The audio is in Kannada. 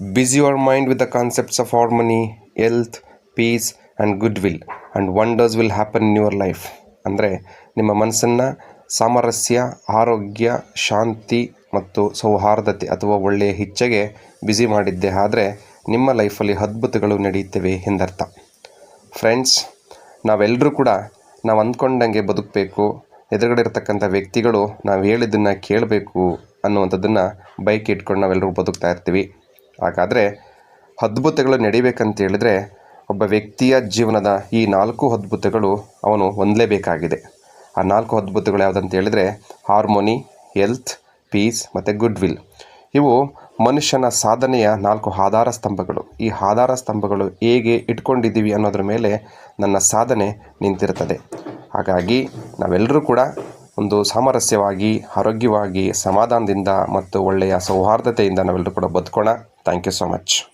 busy your mind with the concepts of harmony, health, peace, and goodwill, and wonders will happen in your life. ಅಂದರೆ ನಿಮ್ಮ ಮನಸ್ಸನ್ನು ಸಾಮರಸ್ಯ, ಆರೋಗ್ಯ, ಶಾಂತಿ ಮತ್ತು ಸೌಹಾರ್ದತೆ ಅಥವಾ ಒಳ್ಳೆಯ ಇಚ್ಛೆಗೆ ಬ್ಯುಸಿ ಮಾಡಿದ್ದೆ ಆದರೆ ನಿಮ್ಮ ಲೈಫಲ್ಲಿ ಅದ್ಭುತಗಳು ನಡೆಯುತ್ತವೆ ಎಂದರ್ಥ. ಫ್ರೆಂಡ್ಸ್ ನಾವೆಲ್ಲರೂ ಕೂಡ ನಾವು ಅಂದ್ಕೊಂಡಂಗೆ ಬದುಕಬೇಕು, ಎದುರುಗಡೆ ಇರತಕ್ಕಂಥ ವ್ಯಕ್ತಿಗಳು ನಾವು ಹೇಳಿದ್ದನ್ನು ಕೇಳಬೇಕು ಅನ್ನುವಂಥದ್ದನ್ನು ಬೈಕ್ ಇಟ್ಕೊಂಡು ನಾವೆಲ್ಲರೂ ಬದುಕ್ತಾ ಇರ್ತೀವಿ. ಹಾಗಾದರೆ ಅದ್ಭುತಗಳು ನಡಿಬೇಕಂತ ಹೇಳಿದ್ರೆ ಒಬ್ಬ ವ್ಯಕ್ತಿಯ ಜೀವನದ ಈ ನಾಲ್ಕು ಅದ್ಭುತಗಳು ಅವನು ಹೊಂದಲೇಬೇಕಾಗಿದೆ. ಆ ನಾಲ್ಕು ಅದ್ಭುತಗಳು ಯಾವುದಂತ ಹೇಳಿದರೆ ಹಾರ್ಮೋನಿ, ಹೆಲ್ತ್, ಪೀಸ್ ಮತ್ತು ಗುಡ್ ವಿಲ್ ಇವು ಮನುಷ್ಯನ ಸಾಧನೆಯ ನಾಲ್ಕು ಆಧಾರ ಸ್ತಂಭಗಳು. ಈ ಆಧಾರ ಸ್ತಂಭಗಳು ಹೇಗೆ ಇಟ್ಕೊಂಡಿದ್ದೀವಿ ಅನ್ನೋದ್ರ ಮೇಲೆ ನನ್ನ ಸಾಧನೆ ನಿಂತಿರ್ತದೆ ಹಾಗಾಗಿ ನಾವೆಲ್ಲರೂ ಕೂಡ ಒಂದು ಸಾಮರಸ್ಯವಾಗಿ, ಆರೋಗ್ಯವಾಗಿ, ಸಮಾಧಾನದಿಂದ ಮತ್ತು ಒಳ್ಳೆಯ ಸೌಹಾರ್ದತೆಯಿಂದ ನಾವೆಲ್ಲರೂ ಕೂಡ ಬದುಕೋಣ. Thank you so much.